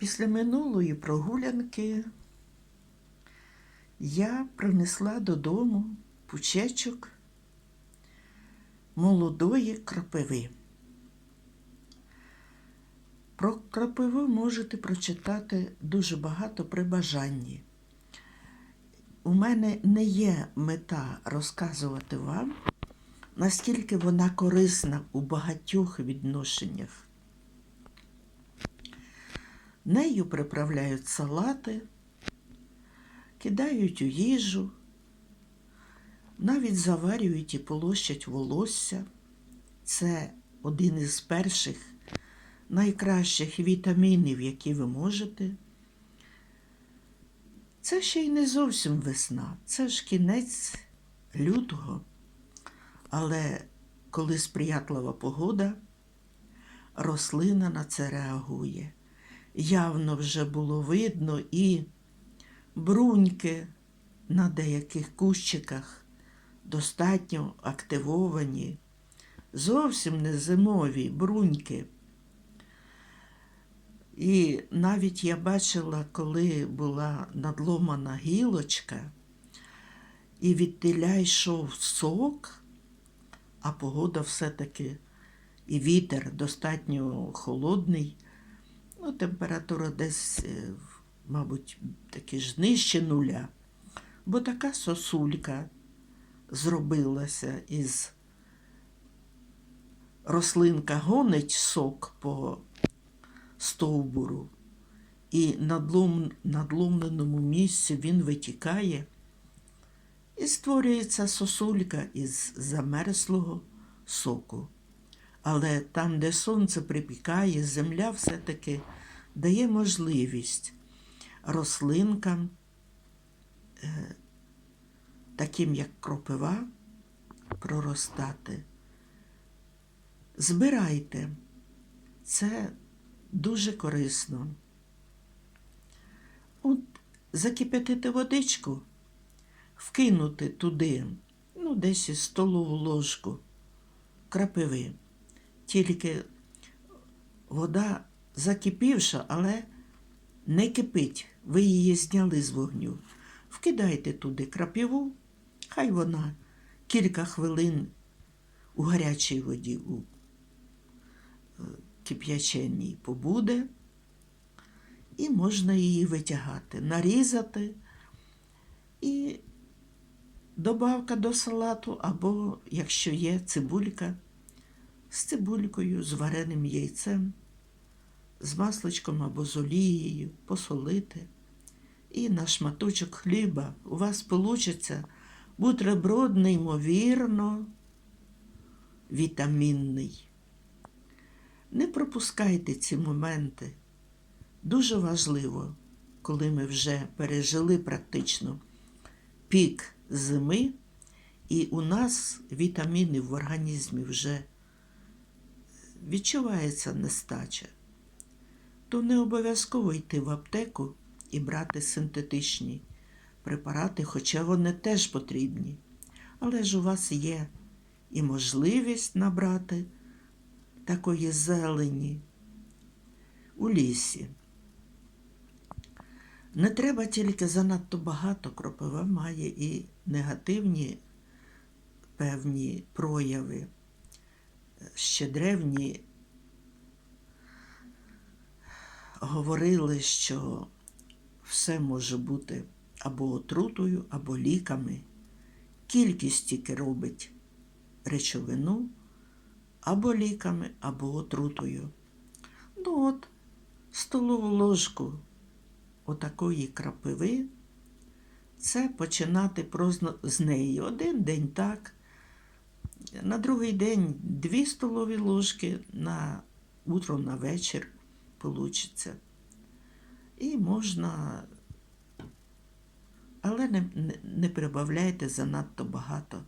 Після минулої прогулянки я принесла додому пучечок молодої крапиви. Про крапиву можете прочитати дуже багато при бажанні. У мене не є мета розказувати вам, наскільки вона корисна у багатьох відношеннях. Нею приправляють салати, кидають у їжу, навіть заварюють і полощать волосся. Це один із перших найкращих вітамінів, які ви можете. Це ще й не зовсім весна, це ж кінець лютого. Але коли сприятлива погода, рослина на це реагує. Явно вже було видно і бруньки на деяких кущиках достатньо активовані, зовсім не зимові бруньки. І навіть я бачила, коли була надломана гілочка, і від теля йшов сок, а погода все-таки і вітер достатньо холодний. Ну, температура десь, е, мабуть, таки ж нижче нуля. Бо така сосулька зробилася із рослинка гонить сок по стовбуру, і надлом, надломленому місці він витікає, і створюється сосулька із замерзлого соку. Але там, де сонце припікає, земля все-таки дає можливість рослинкам, е, таким як кропива, проростати. Збирайте. Це дуже корисно. От закип'ятити водичку, вкинути туди, ну, десь із столову ложку крапиви. Тільки вода закипівша, але не кипить. Ви її зняли з вогню. Вкидайте туди крапиву, хай вона кілька хвилин у гарячій воді у е, кип'яченій побуде, і можна її витягати, нарізати і добавка до салату, або, якщо є цибулька, з цибулькою, з вареним яйцем, з масличком або з олією, посолити. І на шматочок хліба у вас получиться бутерброд неймовірно вітамінний. Не пропускайте ці моменти. Дуже важливо, коли ми вже пережили практично пік зими, і у нас вітаміни в організмі вже відчувається нестача, то не обов'язково йти в аптеку і брати синтетичні препарати, хоча вони теж потрібні. Але ж у вас є і можливість набрати такої зелені у лісі. Не треба тільки занадто багато, кропива має і негативні певні прояви. Ще древні говорили, що все може бути або отрутою, або ліками. Кількість тільки робить речовину або ліками, або отрутою. Ну от, столову ложку отакої крапиви, це починати просто з неї. Один день так, на другий день дві столові ложки, на утро, на вечір получиться. І можна, але не, не прибавляйте занадто багато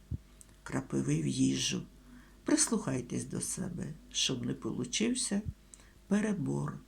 крапиви в їжу. Прислухайтесь до себе, щоб не получився перебор.